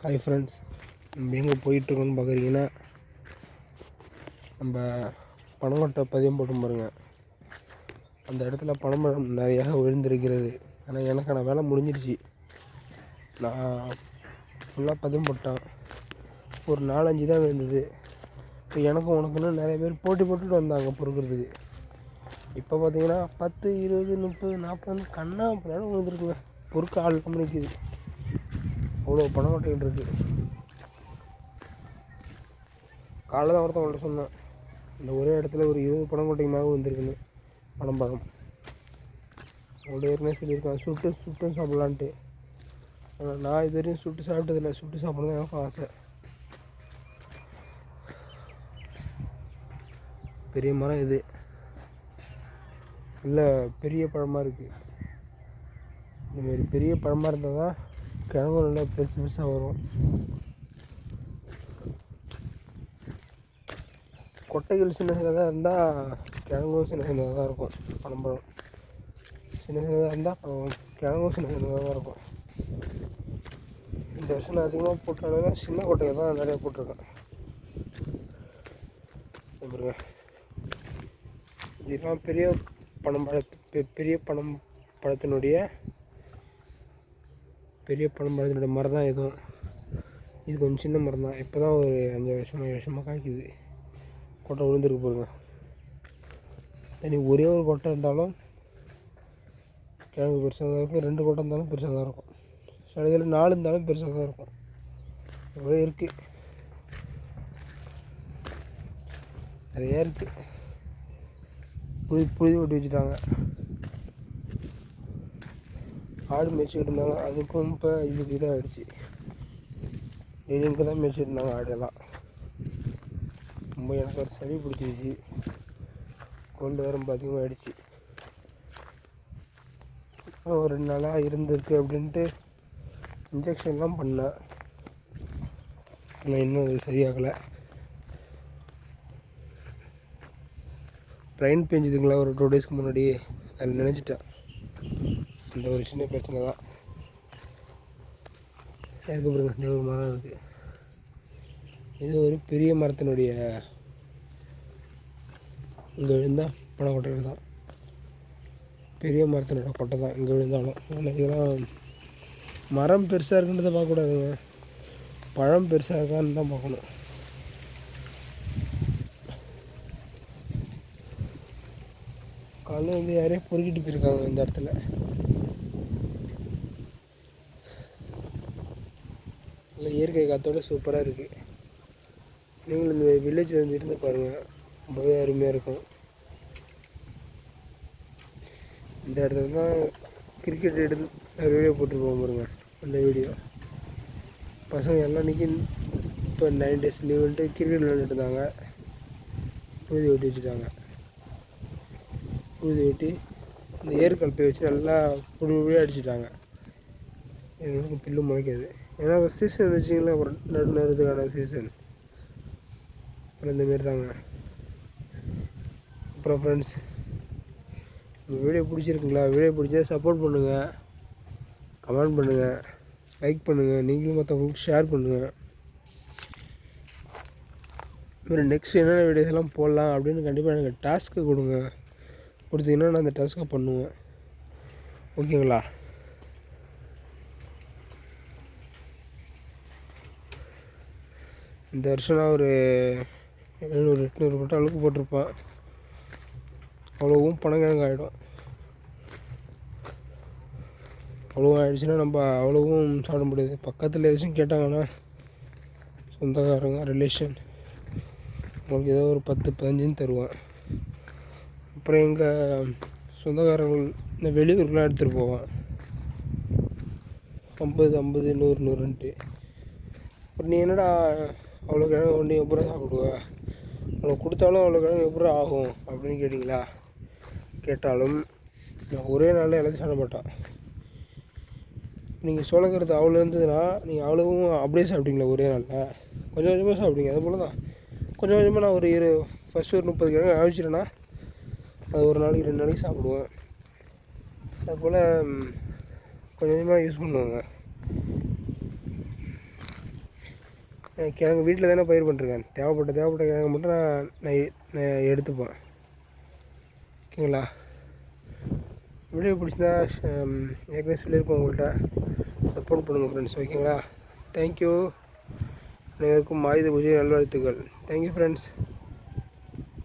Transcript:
Hi friends நம்ம எங்கே போயிட்டுருக்கோன்னு பார்க்குறீங்கன்னா நம்ம பனங்கொட்டை பதியம் போட்டு பாருங்க. அந்த இடத்துல பனைமரம் நிறையா விழுந்திருக்கிறது. ஆனால் எனக்கான வேலை முடிஞ்சிருச்சு நான் ஃபுல்லாக பதியம் போட்டேன். ஒரு நாலஞ்சு தான் விழுந்தது. இப்போ எனக்கும் உனக்குன்னு நிறைய பேர் போட்டி போட்டுட்டு வந்தாங்க பொறுக்கிறதுக்கு. இப்போ பார்த்தீங்கன்னா பத்து இருபது முப்பது நாற்பது கண்ணா அப்படின்னாலும் விழுந்துருக்குங்க. பொறுக்க ஆள் கம்பெனிக்குது அவ்வளோ பணம் கொட்டைகள் இருக்குது காலைல தான் ஒருத்தவங்கள்ட்ட சொன்னேன். இந்த ஒரே இடத்துல ஒரு இருபது பணம் கொட்டைக்கு மேலே வந்திருக்குன்னு பணம் பழம் அவங்கள்ட்ட ஏற்கனவே சொல்லியிருக்கேன் சுட்டு சுட்டு சாப்பிட்லான்ட்டு. ஆனால் நான் இது வரையும் சுட்டு சாப்பிட்டதில்ல. சுட்டு சாப்பிட்றது எனக்கும் ஆசை. பெரிய மரம் இது. இல்லை பெரிய பழமாக இருக்குது இந்தமாரி பெரிய பழமாக இருந்தால் தான் கிழங்கு நல்லா பெருசு பெருசாக வரும். கொட்டைகள் சின்ன சின்னதாக இருந்தால் கிழங்கும் சின்ன சின்னதாக தான் இருக்கும் பனம்பழம் சின்ன சின்னதாக இருந்தால் கிழங்கும் சின்ன சின்னதாக தான் இருக்கும். இந்த வருஷம் நான் அதிகமாக போட்ட அளவில் சின்ன கொட்டையை தான் நிறையா போட்டிருக்கேன். பாருங்க. இதெல்லாம் பெரிய பணம் பழத்து பெரிய பணம் பழத்தினுடைய பெரிய பழம் பழத்தினுடைய மரம் தான் எதுவும் இது கொஞ்சம் சின்ன மரம் தான் இப்போ தான் ஒரு அஞ்சு வருஷமாக ஏழு வருஷமாக காய்க்குது. கொட்டை விழுந்துருக்கு பாருங்க. தனி ஒரே ஒரு கொட்டை இருந்தாலும் கிழங்கு பெருசாக தான் இருக்கும். ரெண்டு கொட்டை இருந்தாலும் பெருசாக தான் இருக்கும். சில இதில் நாலு இருந்தாலும் பெருசாக தான் இருக்கும். இவ்வளோ இருக்குது நிறையா இருக்குது புது புழுதி ஓட்டி வச்சுட்டாங்க. ஆடு மேய்ச்சிக்கிட்டு இருந்தாங்க அதுக்கும் இப்போ இதுக்கு இதாகிடுச்சு டெய்லி இங்கே தான் மேய்ச்சிட்டு இருந்தாங்க ஆடெல்லாம் ரொம்ப எனக்கு ஒரு சளி பிடிச்சிருச்சு. கொண்டு வர ரொம்ப அதிகமாகிடுச்சு ஒரு ரெண்டு நாளாக இருந்திருக்கு அப்படின்ட்டு இன்ஜெக்ஷன்லாம் பண்ணேன். ஆனால் இன்னும் அது சரியாகலை. ட்ரெயின் பேஞ்சுதுங்களா? ஒரு டூ டேஸ்க்கு முன்னாடி அதில் நினச்சிட்டேன். அந்த ஒரு சின்ன பிரச்சனை தான். இருக்கு பாருங்க இந்த ஒரு மரம் இருக்குது இது ஒரு பெரிய மரத்தினுடைய இங்கே விழுந்தால் பனக்கொட்டைகள் தான். பெரிய மரத்தினோட கொட்டை தான் இங்கே விழுந்தாலும். ஆனால் இதெல்லாம் மரம் பெருசாக இருக்குன்றதை பார்க்கக்கூடாதுங்க. பழம் பெருசாக இருக்கான்னு தான் பார்க்கணும். காலையில் வந்து யாரையும் பொறுக்கிட்டு போயிருக்காங்க இந்த இடத்துல. நல்ல இயற்கை காற்றோட சூப்பராக இருக்குது நீங்களும் இந்த வில்லேஜில் வந்து இருந்து பாருங்கள் ரொம்பவே அருமையாக இருக்கும். இந்த இடத்துல தான் கிரிக்கெட் எடுத்து வீடியோ வீடியோ போட்டுருப்போம் பாருங்க. அந்த வீடியோ பசங்க எல்லாம் இன்றைக்கி இப்போ நைன் டேஸ் லீவுன்ட்டு கிரிக்கெட் விளையாண்டுட்டு இருந்தாங்க. புழுதி ஓட்டி வச்சுட்டாங்க. புழுதி ஓட்டி இந்த ஏற்கல்பை வச்சு நல்லா புழு அடிச்சுட்டாங்க. எங்களுக்கு பில்லு முளைக்காது. ஏன்னா ஒரு சீசன் வச்சிங்களா ஒரு நடு நடுறதுக்கான சீசன் அப்புறம் இந்தமாரி தாங்க. அப்புறம் ஃப்ரெண்ட்ஸ் இந்த வீடியோ பிடிச்சிருக்குங்களா? வீடியோ பிடிச்சா சப்போர்ட் பண்ணுங்கள் கமெண்ட் பண்ணுங்கள் லைக் பண்ணுங்கள் நீங்களும் மற்றவங்களுக்கு ஷேர் பண்ணுங்கள் ஒரு நெக்ஸ்ட் என்னென்ன வீடியோஸ் எல்லாம் போடலாம் அப்படின்னு கண்டிப்பாக எனக்கு டாஸ்க்கு கொடுங்க. கொடுத்தீங்கன்னா நான் அந்த டாஸ்க்கை பண்ணுவேன். ஓகேங்களா இந்த வருஷம் ஒரு எழுநூறு எட்நூறு பட்டம் அளவுக்கு போட்டிருப்பான் அவ்வளோவும் பணங்கிழங்கு ஆகிடும் அவ்வளோவும் ஆகிடுச்சுன்னா நம்ம அவ்வளோவும் சாப்பிட முடியாது. பக்கத்தில் எதாச்சும் கேட்டாங்கன்னா சொந்தக்காரங்க ரிலேஷன் உங்களுக்கு ஏதோ ஒரு பத்து பதினஞ்சுன்னு தருவேன். அப்புறம் எங்கள் சொந்தக்காரங்கள் இந்த வெளியூருக்குலாம் எடுத்துகிட்டு போவேன். ஐம்பது ஐம்பது நூறு நூறுன்ட்டு. அப்புறம் நீ என்னடா அவ்வளோ கிழங்கு ஒன்று எப்படி சாப்பிடுவ? அவ்வளோ கொடுத்தாலும் அவ்வளோ கிழங்கு எப்படி ஆகும் அப்படின்னு கேட்டிங்களா? கேட்டாலும் நான் ஒரே நாளில் எல்லாத்தையும் சாப்பிட மாட்டான். நீங்கள் சோளக்கருத்து அவ்வளோ இருந்ததுன்னா நீங்கள் அவ்வளோவும் அப்படியே சாப்பிட்டீங்களா ஒரே நாளில்? கொஞ்சம் கொஞ்சமாக சாப்பிடுங்க அது போல் தான் கொஞ்சம் கொஞ்சமாக நான் ஒரு இரு ஃபஸ்ட்டு ஒரு முப்பது கிழங்கு அழிச்சிட்டேன்னா அது ஒரு நாளைக்கு ரெண்டு நாளைக்கு சாப்பிடுவேன். அதுபோல் கொஞ்சம் கொஞ்சமாக யூஸ் பண்ணுவாங்க. கிழங்கு வீட்டில் தானே பயிர் பண்ணிருக்கேன். தேவைப்பட்ட தேவைப்பட்ட கிழங்கு மட்டும் நான் நான் எடுத்துப்பேன். ஓகேங்களா? வீடியோ பிடிச்சிருந்தா ஏற்கனவே சொல்லியிருக்கோம் உங்கள்கிட்ட. சப்போர்ட் பண்ணுங்கள் ஃப்ரெண்ட்ஸ் ஓகேங்களா? தேங்க்யூ அனைவருக்கும் ஆயுத பூஜை நல்வாழ்த்துக்கள். Thank you friends